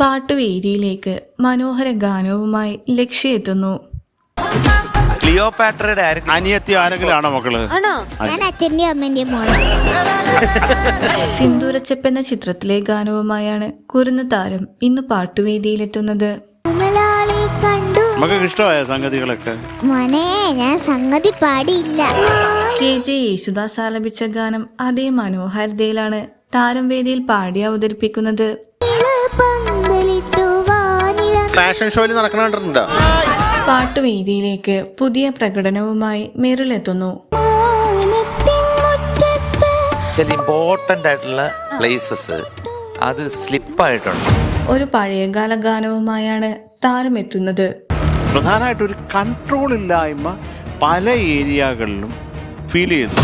പാട്ടുവേദിയിലേക്ക് മനോഹര ഗാനവുമായി ലക്ഷ്യെത്തുന്നു ക്ലിയോപാട്രയുടെ ആരെങ്കിലും അനിയത്തി ആരെങ്കിലും ആണോ? മക്കൾ ഞാൻ മോളെ. സിന്ദൂരച്ചപ്പ് എന്ന ചിത്രത്തിലെ ഗാനവുമായാണ് കുരുന്ന താരം ഇന്ന് പാട്ടുവേദിയിലെത്തുന്നത്. കണ്ടു. ഇഷ്ടമായ സംഗതികളൊക്കെ? മോനെ ഞാൻ സംഗതി പാടിയില്ല. കെ ജെ യേശുദാസ് ആലപിച്ച ഗാനം അതേ മനോഹാരിതയിലാണ് താരം വേദിയിൽ പാടി അവതരിപ്പിക്കുന്നത്. ഫാഷൻ ഷോയിൽ നടക്കണ കണ്ടിട്ടുണ്ടോ? പാട്ടുവേദിയിലേക്ക് പുതിയ പ്രകടനവുമായി മെറിലെത്തുന്നു. എത്തുന്നു ചില ഇമ്പോർട്ടന്റ് ആയിട്ടുള്ള പ്ലേസസ് അത് സ്ലിപ്പായിട്ടുണ്ട് ഒരു പഴയകാല ഗാനവുമായാണ് താരമെത്തുന്നത്. പ്രധാനമായിട്ട് ഒരു കൺട്രോൾ ഇല്ലായ്മ പല ഏരിയകളിലും ഫീൽ ചെയ്യുന്നു.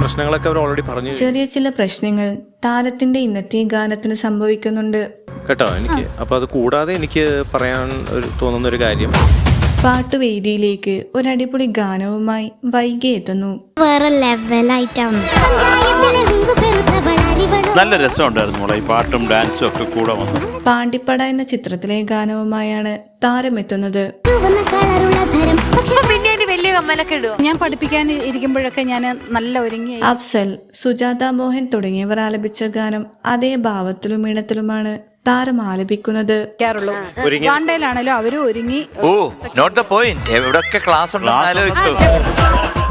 പ്രശ്നങ്ങളൊക്കെ അവർ ഓൾറെഡി പറഞ്ഞു. ചെറിയ ചില പ്രശ്നങ്ങൾ താരത്തിന്റെ ഇന്നത്തെ ഗാനത്തിന് സംഭവിക്കുന്നുണ്ട്. കേട്ടോ എനിക്ക് അപ്പൊ അത് കൂടാതെ എനിക്ക് പറയാൻ ഒരു തോന്നുന്ന ഒരു കാര്യം. പാട്ടുവേദിയിലേക്ക് ഒരു അടിപൊളി ഗാനവുമായി വൈകി എത്തുന്നു. വേറെ ലെവലായിട്ടാണ് നല്ല രസമുണ്ടായിരുന്നു മോളെ ഈ പാട്ടും ഡാൻസും ഒക്കെ കൂടെ വന്നു. പാണ്ടിപ്പട എന്ന ചിത്രത്തിലെ ഗാനവുമായാണ് താരം എത്തുന്നത് പിന്നെ അതിന്റെ വലിയ കമ്മലൊക്കെ ഞാൻ പഠിപ്പിക്കാൻ ഇരിക്കുമ്പോഴൊക്കെ ഞാൻ നല്ല ഒരുങ്ങി അഫ്സൽ സുജാത മോഹൻ തുടങ്ങിയവർ ആലപിച്ച ഗാനം അതേ ഭാവത്തിലും ഈണത്തിലുമാണ് താരം ആലപിക്കുന്നത് വാണ്ടയിലാണല്ലോ അവരും ഒരുങ്ങി ഓ നോട്ട് ദ പോയിന്റ് എവിടൊക്കെ ക്ലാസ് ആലോചിച്ചു.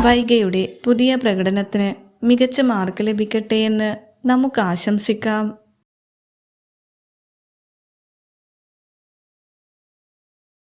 വൈഗയുടെ പുതിയ പ്രകടനത്തിന് മികച്ച മാർക്ക് ലഭിക്കട്ടെ എന്ന് നമുക്ക് ആശംസിക്കാം.